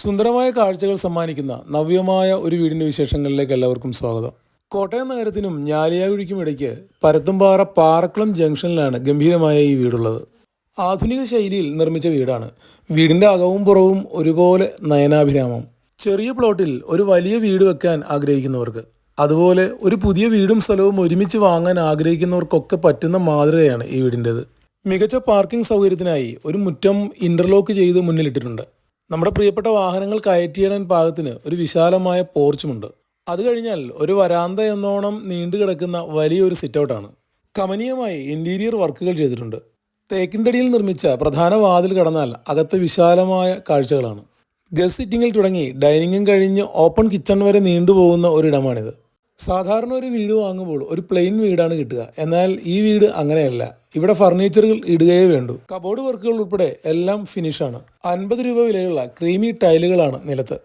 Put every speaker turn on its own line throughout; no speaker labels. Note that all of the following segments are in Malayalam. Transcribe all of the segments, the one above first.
സുന്ദരമായ കാഴ്ചകൾ സമ്മാനിക്കുന്ന നവ്യമായ ഒരു വീടിന്റെ വിശേഷങ്ങളിലേക്ക് എല്ലാവർക്കും സ്വാഗതം. കോട്ടയം നഗരത്തിനും ഞാലിയാകുഴിക്കും ഇടയ്ക്ക് പരത്തുംപാറ പാറക്കുളം ജംഗ്ഷനിലാണ് ഗംഭീരമായ ഈ വീടുള്ളത്. ആധുനിക ശൈലിയിൽ നിർമ്മിച്ച വീടാണ്. വീടിന്റെ അകവും പുറവും ഒരുപോലെ നയനാഭിരാമം. ചെറിയ പ്ലോട്ടിൽ ഒരു വലിയ വീട് വെക്കാൻ ആഗ്രഹിക്കുന്നവർക്ക് അതുപോലെ ഒരു പുതിയ വീടും സ്ഥലവും ഒരുമിച്ച് വാങ്ങാൻ ആഗ്രഹിക്കുന്നവർക്കൊക്കെ പറ്റുന്ന മാതൃകയാണ് ഈ വീടിന്റെത്. മികച്ച പാർക്കിംഗ് സൗകര്യത്തിനായി ഒരു മുറ്റം ഇന്റർലോക്ക് ചെയ്ത് മുന്നിലിട്ടിട്ടുണ്ട്. നമ്മുടെ പ്രിയപ്പെട്ട വാഹനങ്ങൾ കയറ്റിയിടാൻ പാകത്തിന് ഒരു വിശാലമായ പോർച്ചുമുണ്ട്. അത് കഴിഞ്ഞാൽ ഒരു വരാന്ത എന്നോണം നീണ്ടു കിടക്കുന്ന വലിയൊരു സിറ്റൗട്ടാണ്. കമനീയമായി ഇന്റീരിയർ വർക്കുകൾ ചെയ്തിട്ടുണ്ട്. തേക്കിൻതടിയിൽ നിർമ്മിച്ച പ്രധാന വാതിൽ കടന്നാൽ അകത്ത് വിശാലമായ കാഴ്ചകളാണ്. ഗസ്റ്റ് സിറ്റിങ്ങിൽ തുടങ്ങി ഡൈനിങ്ങും കഴിഞ്ഞ് ഓപ്പൺ കിച്ചൺ വരെ നീണ്ടുപോകുന്ന ഒരിടമാണിത്. സാധാരണ ഒരു വീട് വാങ്ങുമ്പോൾ ഒരു പ്ലെയിൻ വീടാണ് കിട്ടുക. എന്നാൽ ഈ വീട് അങ്ങനെയല്ല. ഇവിടെ ഫർണിച്ചറുകൾ ഇടുകയേ വേണ്ടു. കബോർഡ് വർക്കുകൾ ഉൾപ്പെടെ എല്ലാം ഫിനിഷാണ് അൻപത് രൂപ വിലയുള്ള ക്രീമി ടൈലുകളാണ് നിലത്ത്.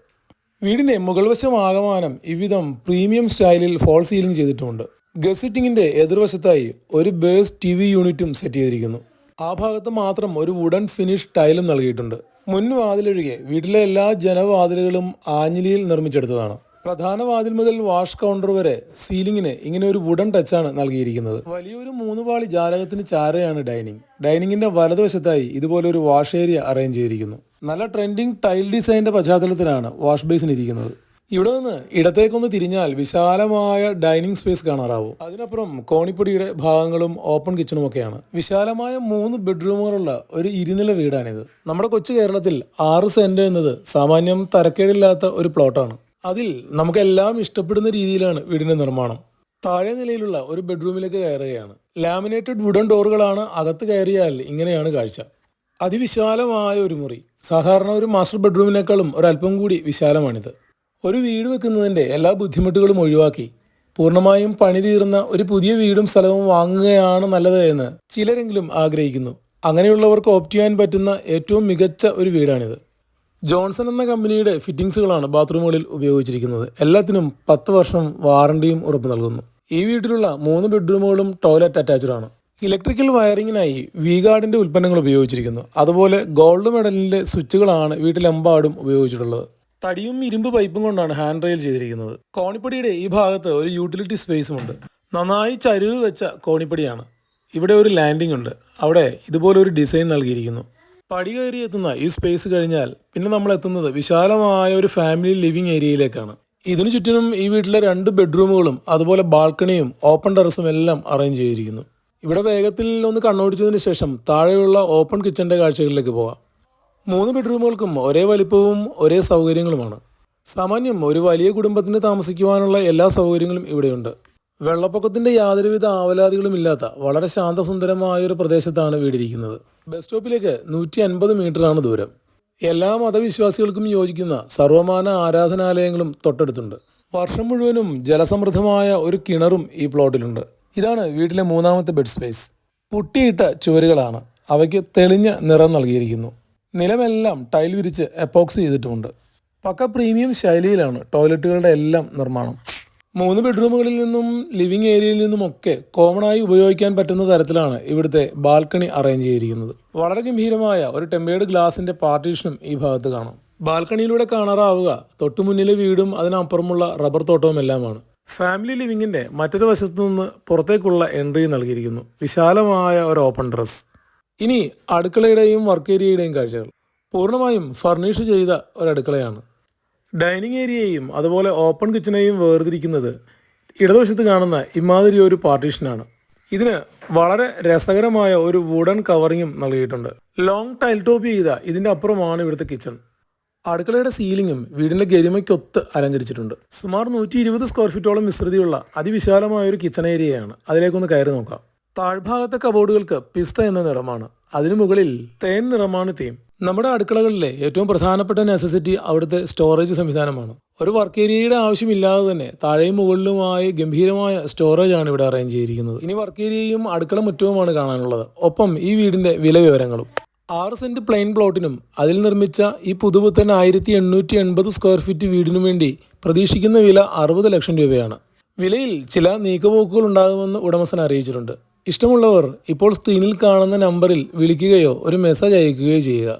വീടിന്റെ മുകൾ വശം ആകമാനം ഇവിധം പ്രീമിയം സ്റ്റൈലിൽ ഫോൾ സീലിംഗ് ചെയ്തിട്ടുമുണ്ട്. ഗസിറ്റിങ്ങിന്റെ എതിർവശത്തായി ഒരു ബേസ് ടി വി യൂണിറ്റും സെറ്റ് ചെയ്തിരിക്കുന്നു. ആ ഭാഗത്ത് മാത്രം ഒരു വുഡൻ ഫിനിഷ് ടൈലും നൽകിയിട്ടുണ്ട്. മുൻവാതിലൊഴികെ വീട്ടിലെ എല്ലാ ജനവാതിലുകളും ആഞ്ഞിലിയിൽ നിർമ്മിച്ചെടുത്തതാണ്. പ്രധാന വാതിൽ മുതൽ വാഷ് കൗണ്ടർ വരെ സീലിംഗിന് ഇങ്ങനെ ഒരു വുഡൻ ടച്ചാണ് നൽകിയിരിക്കുന്നത്. വലിയൊരു മൂന്ന് പാളി ജാലകത്തിന് ചാരയാണ് ഡൈനിങ്. ഡൈനിങ്ങിന്റെ വലതുവശത്തായി ഇതുപോലെ ഒരു വാഷ് ഏരിയ അറേഞ്ച് ചെയ്തിരിക്കുന്നു. നല്ല ട്രെൻഡിങ് ടൈൽ ഡിസൈനിന്റെ പശ്ചാത്തലത്തിലാണ് വാഷ് ബേസിൻ ഇരിക്കുന്നത്. ഇവിടെ നിന്ന് ഇടത്തേക്കൊന്ന് തിരിഞ്ഞാൽ വിശാലമായ ഡൈനിങ് സ്പേസ് കാണാറാവും. അതിനപ്പുറം കോണിപ്പൊടിയുടെ ഭാഗങ്ങളും ഓപ്പൺ കിച്ചണും ഒക്കെയാണ്. വിശാലമായ മൂന്ന് ബെഡ്റൂമുകളുള്ള ഒരു ഇരുനില വീടാണിത്. നമ്മുടെ കൊച്ചു കേരളത്തിൽ ആറ് സെന്റ് എന്നത് സാമാന്യം തരക്കേടില്ലാത്ത ഒരു പ്ലോട്ടാണ് അതിൽ നമുക്കെല്ലാം ഇഷ്ടപ്പെടുന്ന രീതിയിലാണ് വീടിന്റെ നിർമ്മാണം. താഴെ നിലയിലുള്ള ഒരു ബെഡ്റൂമിലേക്ക് കയറുകയാണ്. ലാമിനേറ്റഡ് വുഡൻ ഡോറുകളാണ് അകത്ത് കയറിയാൽ ഇങ്ങനെയാണ് കാഴ്ച. അതിവിശാലമായ ഒരു മുറി. സാധാരണ ഒരു മാസ്റ്റർ ബെഡ്റൂമിനേക്കാളും ഒരല്പം കൂടി വിശാലമാണിത്. ഒരു വീട് വെക്കുന്നതിന്റെ എല്ലാ ബുദ്ധിമുട്ടുകളും ഒഴിവാക്കി പൂർണമായും പണി തീർന്ന ഒരു പുതിയ വീടും സ്ഥലവും വാങ്ങുകയാണ് നല്ലത് എന്ന് ചിലരെങ്കിലും ആഗ്രഹിക്കുന്നു. അങ്ങനെയുള്ളവർക്ക് ഓപ്റ്റ് ചെയ്യാൻ പറ്റുന്ന ഏറ്റവും മികച്ച ഒരു വീടാണിത്. ജോൺസൺ എന്ന കമ്പനിയുടെ ഫിറ്റിംഗ്സുകളാണ് ബാത്റൂമുകളിൽ ഉപയോഗിച്ചിരിക്കുന്നത്. എല്ലാത്തിനും പത്ത് വർഷം വാറണ്ടിയും ഉറപ്പ് നൽകുന്നു. ഈ വീട്ടിലുള്ള മൂന്ന് ബെഡ്റൂമുകളും ടോയ്ലറ്റ് അറ്റാച്ച്ഡ് ആണ് ഇലക്ട്രിക്കൽ വയറിങ്ങിനായി വി ഗാർഡിന്റെ ഉൽപ്പന്നങ്ങൾ ഉപയോഗിച്ചിരിക്കുന്നു. അതുപോലെ ഗോൾഡ് മെഡലിന്റെ സ്വിച്ചുകളാണ് വീട്ടിലെമ്പാടും ഉപയോഗിച്ചിട്ടുള്ളത്. തടിയും ഇരുമ്പ് പൈപ്പും കൊണ്ടാണ് ഹാൻഡ് റെയിൽ ചെയ്തിരിക്കുന്നത്. കോണിപ്പടിയുടെ ഈ ഭാഗത്ത് ഒരു യൂട്ടിലിറ്റി സ്പേസും ഉണ്ട്. നന്നായി ചരിവ് വെച്ച കോണിപ്പടിയാണ്. ഇവിടെ ഒരു ലാൻഡിംഗ് ഉണ്ട്. അവിടെ ഇതുപോലൊരു ഡിസൈൻ നൽകിയിരിക്കുന്നു. പടി കയറി എത്തുന്ന ഈ സ്പേസ് കഴിഞ്ഞാൽ പിന്നെ നമ്മൾ എത്തുന്നത് വിശാലമായ ഒരു ഫാമിലി ലിവിംഗ് ഏരിയയിലേക്കാണ് ഇതിനു ചുറ്റിനും ഈ വീട്ടിലെ രണ്ട് ബെഡ്റൂമുകളും അതുപോലെ ബാൽക്കണിയും ഓപ്പൺ ടെറസും എല്ലാം അറേഞ്ച് ചെയ്തിരിക്കുന്നു. ഇവിടെ വേഗത്തിൽ ഒന്ന് കണ്ണോടിച്ചതിന് ശേഷം താഴെയുള്ള ഓപ്പൺ കിച്ചന്റെ കാഴ്ചകളിലേക്ക് പോകാം മൂന്ന് ബെഡ്റൂമുകൾക്കും ഒരേ വലിപ്പവും ഒരേ സൗകര്യങ്ങളുമാണ്. സാമാന്യം ഒരു വലിയ കുടുംബത്തിന് താമസിക്കുവാനുള്ള എല്ലാ സൗകര്യങ്ങളും ഇവിടെയുണ്ട്. വെള്ളപ്പൊക്കത്തിന്റെ യാതൊരുവിധ ആവലാതികളും ഇല്ലാത്ത വളരെ ശാന്തസുന്ദരമായ ഒരു പ്രദേശത്താണ് വീടിരിക്കുന്നത്. ബസ് സ്റ്റോപ്പിലേക്ക് നൂറ്റി അൻപത് മീറ്ററാണ് ദൂരം. എല്ലാ മതവിശ്വാസികൾക്കും യോജിക്കുന്ന സർവമാന ആരാധനാലയങ്ങളും തൊട്ടടുത്തുണ്ട്. വർഷം മുഴുവനും ജലസമൃദ്ധമായ ഒരു കിണറും ഈ പ്ലോട്ടിലുണ്ട്. ഇതാണ് വീട്ടിലെ മൂന്നാമത്തെ ബെഡ് സ്പേസ്. പുട്ടിയിട്ട ചുവരുകളാണ് അവയ്ക്ക് തെളിഞ്ഞ നിറം നൽകിയിരിക്കുന്നു. നിലമെല്ലാം ടൈൽ വിരിച്ച് എപ്പോക്സ് ചെയ്തിട്ടുമുണ്ട്. പക്ക പ്രീമിയം ശൈലിയിലാണ് ടോയ്ലറ്റുകളുടെ എല്ലാം നിർമ്മാണം. മൂന്ന് ബെഡ്റൂമുകളിൽ നിന്നും ലിവിംഗ് ഏരിയയിൽ നിന്നുമൊക്കെ കോമൺ ആയി ഉപയോഗിക്കാൻ പറ്റുന്ന തരത്തിലാണ് ഇവിടുത്തെ ബാൽക്കണി അറേഞ്ച് ചെയ്തിരിക്കുന്നത്. വളരെ ഗംഭീരമായ ഒരു ടെമ്പേർഡ് ഗ്ലാസിന്റെ പാർട്ടീഷനും ഈ ഭാഗത്ത് കാണാം. ബാൽക്കണിയിലൂടെ കാണാറാവുക തൊട്ടുമുന്നിലെ വീടും അതിനപ്പുറമുള്ള റബ്ബർ തോട്ടവും എല്ലാമാണ് ഫാമിലി ലിവിങ്ങിന്റെ മറ്റൊരു വശത്തു നിന്ന് പുറത്തേക്കുള്ള എൻട്രി നൽകിയിരിക്കുന്നു. വിശാലമായ ഒരു ഓപ്പൺ ഡ്രസ്. ഇനി അടുക്കളയുടെയും വർക്ക് ഏരിയയുടെയും കാഴ്ചകൾ. പൂർണമായും ഫർണിഷ് ചെയ്ത ഒരു അടുക്കളയാണ്. ഡൈനിങ് ഏരിയയും അതുപോലെ ഓപ്പൺ കിച്ചണേയും വേർതിരിക്കുന്നത് ഇടതുവശത്ത് കാണുന്ന ഇമാതിരി ഒരു പാർട്ടീഷനാണ്. ഇതിന് വളരെ രസകരമായ ഒരു വുഡൻ കവറിങ്ങും നൽകിയിട്ടുണ്ട്. ലോങ് ടൈൽ ടോപ്പ് ചെയ്ത ഇതിന്റെ അപ്പുറമാണ് ഇവിടുത്തെ കിച്ചൺ അടുക്കളയുടെ സീലിങ്ങും വീടിന്റെ ഗരിമയ്ക്കൊത്ത് അലങ്കരിച്ചിട്ടുണ്ട്. സുമാർ നൂറ്റി ഇരുപത് സ്ക്വയർ ഫീറ്റോളം വിസ്തൃതിയുള്ള അതിവിശാലമായ ഒരു കിച്ചൺ ഏരിയയാണ് അതിലേക്കൊന്ന് കയറി നോക്കാം. താഴ്ഭാഗത്തെ കബോർഡുകൾക്ക് പിസ്ത എന്ന നിറമാണ്. അതിനു മുകളിൽ തേൻ നിറമാണ് തീം നമ്മുടെ അടുക്കളകളിലെ ഏറ്റവും പ്രധാനപ്പെട്ട നെസസിറ്റി അവിടുത്തെ സ്റ്റോറേജ് സംവിധാനമാണ്. ഒരു വർക്ക് ഏരിയയുടെ ആവശ്യമില്ലാതെ തന്നെ താഴെയും മുകളിലുമായി ഗംഭീരമായ സ്റ്റോറേജ് ആണ് ഇവിടെ അറേഞ്ച് ചെയ്തിരിക്കുന്നത്. ഇനി വർക്ക് ഏരിയയും അടുക്കള മുറ്റവുമാണ് കാണാനുള്ളത്. ഒപ്പം ഈ വീടിന്റെ വില വിവരങ്ങളും ആറ് സെന്റ് പ്ലെയിൻ പ്ലോട്ടിനും അതിൽ നിർമ്മിച്ച ഈ പുതുപുത്തൻ ആയിരത്തി എണ്ണൂറ്റി എൺപത് സ്ക്വയർ ഫീറ്റ് വീടിനു വേണ്ടി പ്രതീക്ഷിക്കുന്ന വില അറുപത് ലക്ഷം രൂപയാണ്. വിലയിൽ ചില നീക്കപോക്കുകൾ ഉണ്ടാകുമെന്ന് ഉടമസ്ഥൻ അറിയിച്ചിട്ടുണ്ട്. ഇഷ്ടമുള്ളവർ ഇപ്പോൾ സ്ക്രീനിൽ കാണുന്ന നമ്പറിൽ വിളിക്കുകയോ ഒരു മെസ്സേജ് അയക്കുകയോ ചെയ്യുക.